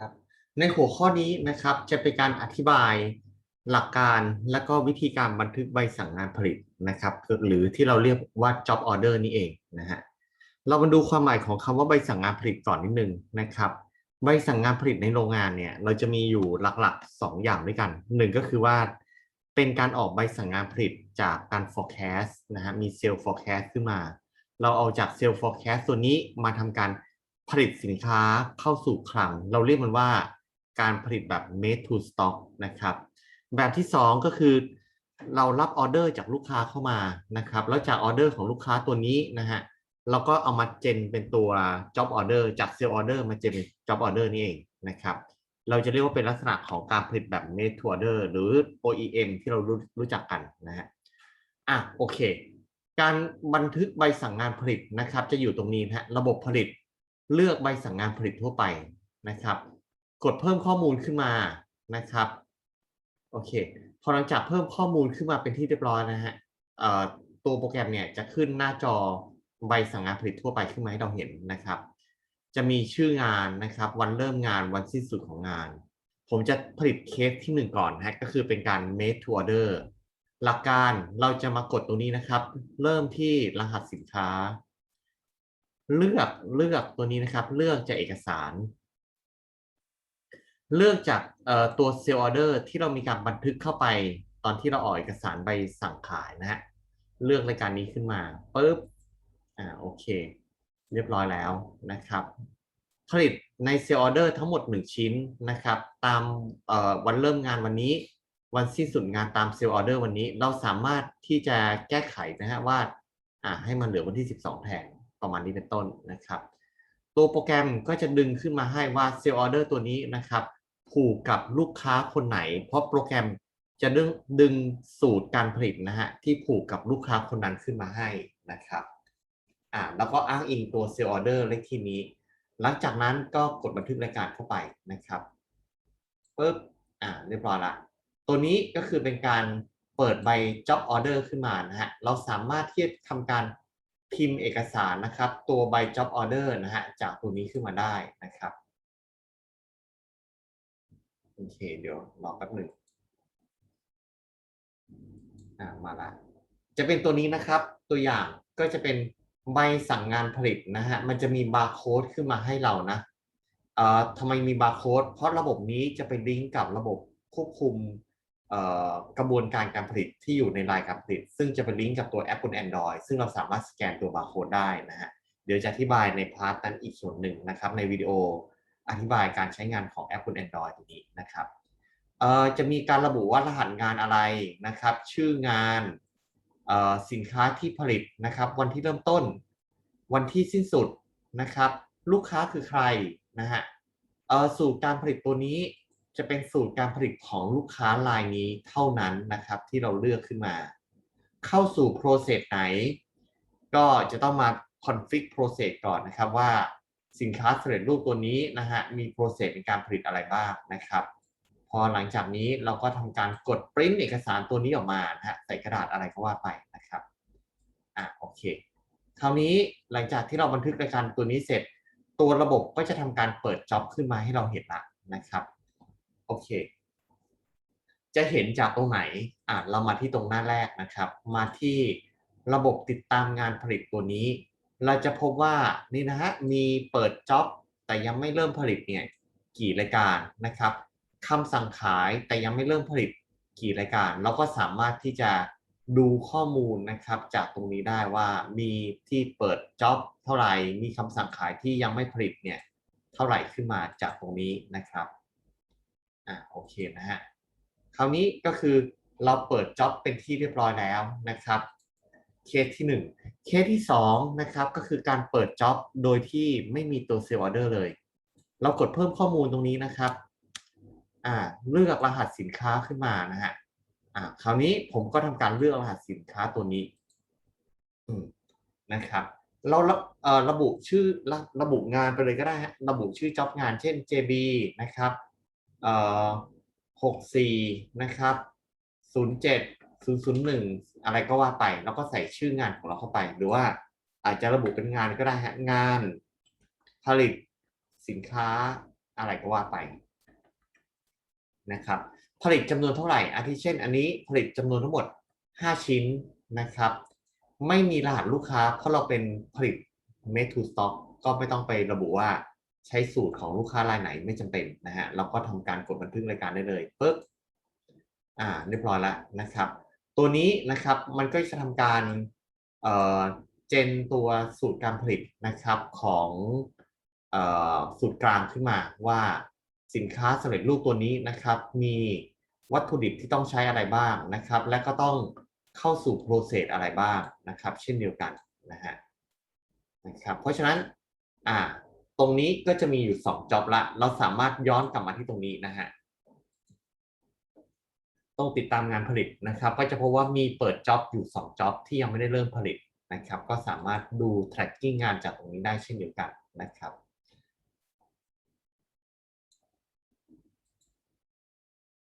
ครับในหัวข้อนี้นะครับจะเป็นการอธิบายหลักการและก็วิธีการบันทึกใบสั่งงานผลิตนะครับ หรือที่เราเรียกว่า job order นี่เองนะฮะเรามาดูความหมายของคำว่าใบสั่งงานผลิตก่อนนิดนึงนะครับใบสั่งงานผลิตในโรงงานเนี่ยเราจะมีอยู่หลักๆ 2 อย่างด้วยกันหนึ่งก็คือว่าเป็นการออกใบสั่งงานผลิตจากการ forecast นะฮะมี sales forecast ขึ้นมา เราเอาจาก sales forecast ตัวนี้มาทำการ ผลิตสินค้าเข้าสู่คลัง เราเรียกมันว่าการผลิตแบบ made to stock นะครับ แบบที่ 2 ก็คือเรารับออเดอร์จากลูกค้าเข้ามานะครับ แล้วจากออเดอร์ของลูกค้าตัวนี้นะฮะเราก็เอามาเจนเป็นตัว job order จาก sale order มาเจนเป็น job order นี่เองนะครับ เราจะเรียกว่าเป็นลักษณะของการผลิตแบบ made to order หรือ OEM ที่เรารู้รู้จักกันนะฮะอะโอเค การบันทึกใบสั่งงานผลิตนะครับ จะอยู่ตรงนี้นะฮะระบบผลิต เลือกใบสั่งงานผลิตทั่วไปนะครับ กดเพิ่มข้อมูลขึ้นมานะครับโอเคพอหลังจากเพิ่มข้อมูลขึ้นมาเป็นที่เรียบร้อยนะฮะตัวโปรแกรมเนี่ยจะขึ้นหน้าจอใบสั่งงานผลิตทั่วไปขึ้นมาให้เราเห็นนะครับ จะมีชื่องานนะครับ วันเริ่มงานวันสิ้นสุดของงาน ผมจะผลิตเคสที่หนึ่งก่อนฮะก็คือเป็นการ made to order หลักการเราจะมากดตรงนี้นะครับ เริ่มที่รหัสสินค้า เลือกเลือกตัวนี้นะครับ เลือกจากเอกสาร เลือกจากตัว sale order ที่เรามีการบันทึกเข้าไป ตอนที่เราออกเอกสารใบสั่งขายนะฮะเลือกรายการนี้ขึ้นมาปุ๊บอ่าโอเค เรียบร้อยแล้วนะครับ ผลิตใน sale order ทั้งหมด 1 ชิ้นนะครับ ตามวันเริ่มงานวันนี้ วันสิ้นสุดงานตาม sale order วันนี้ เราสามารถที่จะแก้ไขนะฮะว่าอ่าให้มันเหลือวันที่ 12 แทน ประมาณนี้เป็นต้นนะครับ ตัวโปรแกรมก็จะดึงขึ้นมาให้ว่า sale order ตัวนี้นะครับ ผูกกับลูกค้าคนไหน เพราะโปรแกรมจะดึงดึงสูตรการผลิตนะฮะที่ผูกกับลูกค้าคนนั้นขึ้นมาให้นะครับอ่าแล้วก็อ้างอิงตัว sale order เลขที่นี้ หลังจากนั้นก็กดบันทึกรายการเข้าไปนะครับปุ๊บอ่าเรียบร้อยละตัวนี้ก็คือเป็นการเปิดใบ job order ขึ้นมานะฮะเราสามารถที่จะทำการ พิมพ์เอกสารนะครับ ตัวใบ job order นะฮะจากตัวนี้ขึ้นมาได้นะครับโอเคเดี๋ยวรอแป๊บหนึ่งอ่ามาละจะเป็นตัวนี้นะครับ ตัวอย่างก็จะเป็นใบสั่งงานผลิตนะฮะมันจะมีบาร์โค้ดขึ้นมาให้เรานะเอ่อทำไมมีบาร์โค้ดเพราะระบบนี้จะไปลิงก์กับระบบควบคุม กระบวนการการผลิตที่อยู่ในรายการผลิต ซึ่งจะไปลิงก์กับตัวแอปบน Android ซึ่งเราสามารถสแกนตัวบาร์โค้ดได้นะฮะเดี๋ยวจะอธิบายในพาร์ทนั้นอีกส่วนหนึ่งนะครับในวิดีโออธิบายการใช้งานของแอปบน Android ตัวนี้นะครับจะมีการระบุว่ารหัสงานอะไรนะครับ ชื่องานสินค้าที่ผลิตนะครับ วันที่เริ่มต้น วันที่สิ้นสุดนะครับ ลูกค้าคือใครนะฮะสูตรการผลิตตัวนี้ จะเป็นสูตรการผลิตของลูกค้ารายนี้เท่านั้นนะครับ ที่เราเลือกขึ้นมา เข้าสู่ process ไหน ก็จะต้องมา config process ก่อนนะครับว่าสินค้าสำเร็จรูปตัวนี้นะฮะมีโปรเซสในการผลิตอะไรบ้างนะครับ พอหลังจากนี้เราก็ทำการกดปริ้นเอกสารตัวนี้ออกมานะฮะใส่กระดาษอะไรก็ว่าไปนะครับอะโอเคคราวนี้หลังจากที่เราบันทึกรายการตัวนี้เสร็จ ตัวระบบก็จะทำการเปิดจ็อบขึ้นมาให้เราเห็นละนะครับ โอเค จะเห็นจากตรงไหนอะเรามาที่ตรงหน้าแรกนะครับ มาที่ระบบติดตามงานผลิตตัวนี้ เราจะพบว่านี่นะฮะมีเปิดจ็อบแต่ยังไม่เริ่มผลิตเนี่ยกี่รายการนะครับคำสั่งขายแต่ยังไม่เริ่มผลิตกี่รายการ เราก็สามารถที่จะดูข้อมูลนะครับ จากตรงนี้ได้ว่ามีที่เปิดจ็อบเท่าไหร่ มีคำสั่งขายที่ยังไม่ผลิตเนี่ยเท่าไหร่ขึ้นมาจากตรงนี้นะครับ อ่าโอเคนะฮะคราวนี้ก็คือเราเปิดจ็อบเป็นที่เรียบร้อยแล้วนะครับเคสที่ 1 เคสที่2นะครับก็คือการเปิดจ็อบโดยที่ไม่มีตัวเซลล์ออเดอร์เลย เรากดเพิ่มข้อมูลตรงนี้นะครับอ่าเลือกรหัสสินค้าขึ้นมานะฮะอ่าคราวนี้ผมก็ทำการเลือกรหัสสินค้าตัวนี้อืมนะครับ เราเอ่อระบุชื่อระระบุงานไปเลยก็ได้ฮะระบุชื่อจ็อบงานเช่น JB นะครับ เอ่อ64นะครับ07 001อะไรก็ว่าไป แล้วก็ใส่ชื่องานของเราเข้าไป หรือว่าอาจจะระบุเป็นงานก็ได้ฮะงาน ผลิตสินค้าอะไรก็ว่าไปนะครับ ผลิตจำนวนเท่าไหร่อาทิเช่น อันนี้ผลิตจำนวนทั้งหมด 5 ชิ้นนะครับ ไม่มีรหัสลูกค้าเพราะเราเป็นผลิต made to stock ก็ไม่ต้องไประบุว่า ใช้สูตรของลูกค้ารายไหนไม่จำเป็นนะฮะเราก็ทำการกดบันทึกรายการได้เลยปึ๊บอ่าเรียบร้อยแล้วนะครับ ตัวนี้นะครับมันก็จะทำการเอ่อเจนตัวสูตรการผลิตนะครับของเอ่อสูตรกลางขึ้นมาว่าสินค้าสำเร็จรูปตัวนี้นะครับ มีวัตถุดิบที่ต้องใช้อะไรบ้างนะครับ และก็ต้องเข้าสู่โปรเซสอะไรบ้างนะครับ เช่นเดียวกันนะฮะนะครับเพราะฉะนั้นอ่า ตรงนี้ก็จะมีอยู่ 2 จ็อบละ เราสามารถย้อนกลับมาที่ตรงนี้นะฮะ ต้องติดตามงานผลิตนะครับ ก็จะพบว่ามีเปิดจ็อบอยู่ 2 จ็อบที่ยังไม่ได้เริ่มผลิตนะครับ ก็สามารถดู tracking งานจากตรงนี้ได้เช่นเดียวกันนะครับ